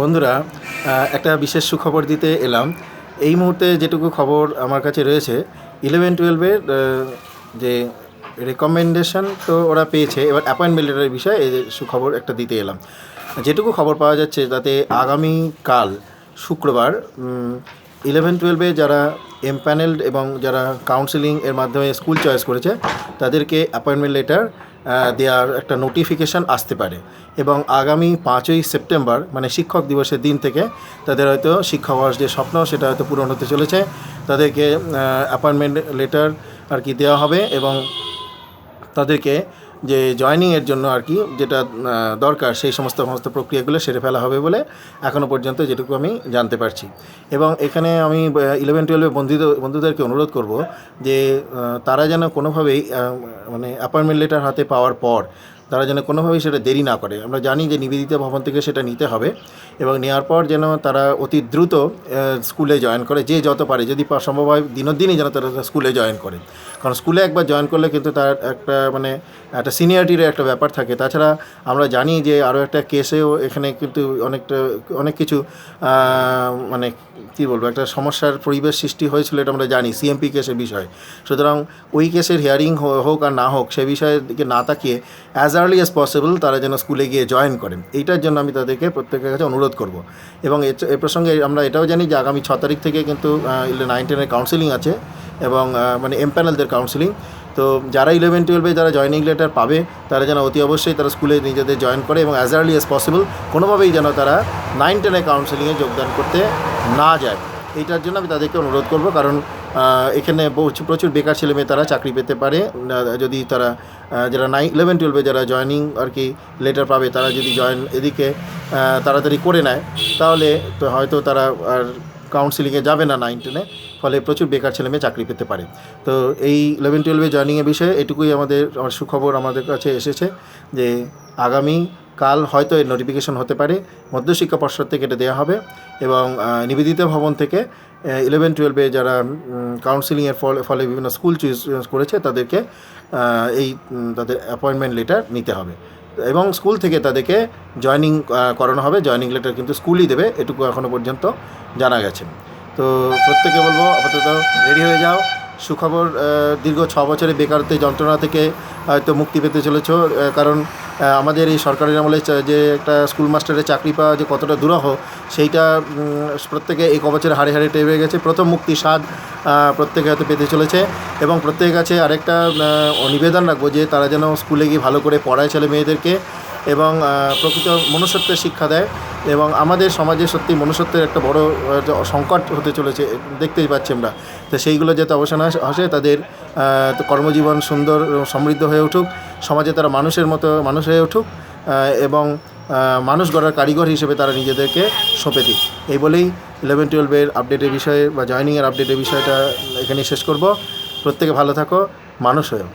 বন্ধুরা একটা বিশেষ সুখবর দিতে এলাম। এই মুহূর্তে যেটুকু খবর আমার কাছে রয়েছে ইলেভেন টুয়েলভের যে রেকমেন্ডেশন তো ওরা পেয়েছে, এবার অ্যাপয়েন্টমেন্ট লেটারের বিষয়ে এই সুখবর একটা দিতে এলাম। যেটুকু খবর পাওয়া যাচ্ছে, তাতে আগামীকাল শুক্রবার ইলেভেন টুয়েলভে যারা এম এমপ্যানেলড এবং যারা কাউন্সিলিং এর মাধ্যমে স্কুল চয়েস করেছে, তাদেরকে অ্যাপয়েন্টমেন্ট লেটার দেওয়ার একটা নোটিফিকেশান আসতে পারে। এবং আগামী পাঁচই সেপ্টেম্বর মানে শিক্ষক দিবসের দিন থেকে তাদের হয়তো শিক্ষা বয়স যে স্বপ্ন, সেটা হয়তো পূরণ হতে চলেছে। তাদেরকে অ্যাপয়েন্টমেন্ট লেটার আর কি দেওয়া হবে এবং তাদেরকে যে জয়নিংয়ের জন্য আর কি যেটা দরকার সেই সমস্ত সমস্ত প্রক্রিয়াগুলো সেরে ফেলা হবে বলে এখনও পর্যন্ত যেটুকু আমি জানতে পারছি। এবং এখানে আমি ইলেভেন টুয়েলভে বন্ধুদের বন্ধুদেরকে অনুরোধ করব যে তারা যেন কোনোভাবেই মানে অ্যাপয়েন্টমেন্ট লেটার হাতে পাওয়ার পর তারা যেন কোনোভাবেই সেটা দেরি না করে। আমরা জানি যে নিবেদিতা ভবন থেকে সেটা নিতে হবে এবং নেওয়ার পর যেন তারা অতি দ্রুত স্কুলে জয়েন করে, যে যত পারে, যদি সম্ভব হয় দিনের দিনই যেন তারা স্কুলে জয়েন করে। কারণ স্কুলে একবার জয়েন করলে কিন্তু তার একটা মানে একটা সিনিয়রিটির একটা ব্যাপার থাকে। তাছাড়া আমরা জানি যে আরও একটা কেসেও এখানে কিন্তু অনেকটা, অনেক কিছু মানে কী বলব, একটা সমস্যার পরিবেশ সৃষ্টি হয়েছিল এটা আমরা জানি, সিএমপি কেসের বিষয়ে। সুতরাং ওই কেসের হিয়ারিং হোক আর না হোক, সে বিষয়ের দিকে না তাকিয়ে অ্যাজ আর্লি অ্যাজ পসিবল তারা যেন স্কুলে গিয়ে জয়েন করেন। এইটার জন্য আমি তাদেরকে প্রত্যেকের কাছে অনুরোধ করব। এবং এ- প্রসঙ্গে আমরা এটাও জানি যে আগামী ছ তারিখ থেকে কিন্তু নাইন টেনের কাউন্সিলিং আছে এবং মানে এমপ্যানেলদের কাউন্সিলিং তো যারা ইলেভেন টুয়েলভে যারা জয়নিং লেটার পাবে, তারা যেন অতি অবশ্যই তারা স্কুলে নিজেদের জয়েন করে এবং অ্যাজ আর্লি অ্যাজ পসিবল কোনোভাবেই যেন তারা নাইন টেনে কাউন্সিলিংয়ে যোগদান করতে না যায়। এইটার জন্য আমি তাদেরকে অনুরোধ করব, কারণ এখানে প্রচুর বেকার ছেলে মেয়ে তারা চাকরি পেতে পারে। যদি তারা যারা নাইন ইলেভেন টুয়েলভে যারা জয়নিং আর কি লেটার পাবে, তারা যদি জয়েন এদিকে তাড়াতাড়ি করে নেয়, তাহলে তো হয়তো তারা আর কাউন্সিলিংয়ে যাবে না নাইন টেনে ফলে প্রচুর বেকার ছেলেমেয়ে চাকরি পেতে পারে। তো এই ইলেভেন টুয়েলভে জয়নিংয়ের বিষয়ে এটুকুই আমাদের সুখবর আমাদের কাছে এসেছে যে আগামী কাল হয়তো এর নোটিফিকেশন হতে পারে, মধ্যশিক্ষা পর্ষদ থেকে এটা দেওয়া হবে এবং নিবেদিতা ভবন থেকে ইলেভেন টুয়েলভে যারা কাউন্সিলিংয়ের ফলে ফলে বিভিন্ন স্কুল চুজ করেছে তাদেরকে এই তাদের অ্যাপয়েন্টমেন্ট লেটার নিতে হবে। এবং স্কুল থেকে তাদেরকে জয়নিং করানো হবে। জয়নিং লেটার কিন্তু স্কুলই দেবে, এটুকু এখনও পর্যন্ত জানা গেছে। তো প্রত্যেকে বলব, আপাতত রেডি হয়ে যাও। সুখবর দীর্ঘ ছ বছরের বেকারত্বের যন্ত্রণা থেকে হয়তো মুক্তি পেতে চলেছ কারণ আমাদের এই সরকারের আমলে যে একটা স্কুল মাস্টারের চাকরি পাওয়া যে কতটা দুরহ, সেইটা প্রত্যেকে এই কবচের হাড়ে হাড়ে টেবে গেছে। প্রথম মুক্তি স্বাদ প্রত্যেকে হয়তো পেতে চলেছে এবং প্রত্যেকের কাছে আরেকটা নিবেদন রাখব যে তারা যেন স্কুলে গিয়ে ভালো করে পড়ায় ছেলে মেয়েদেরকে। এবং প্রকৃত মনুষ্যত্বের শিক্ষা দেয় এবং আমাদের সমাজে সত্যি মনুষ্যত্বের একটা বড় সংকট হতে চলেছে, দেখতেই পাচ্ছি আমরা। তো সেইগুলো যাতে অবসান আসে তাদের কর্মজীবন সুন্দর সমৃদ্ধ হয়ে উঠুক। সমাজে তারা মানুষের মতো মানুষ হয়ে উঠুক এবং মানুষ গড়ার কারিগর হিসেবে তারা নিজেদেরকে সঁপে দিক। এই বলেই ইলেভেন টুয়েলভের আপডেটের বিষয়ে বা জয়নিংয়ের আপডেটের বিষয়টা এখানে শেষ করব। প্রত্যেকে ভালো থাকো, মানুষ হয়েও।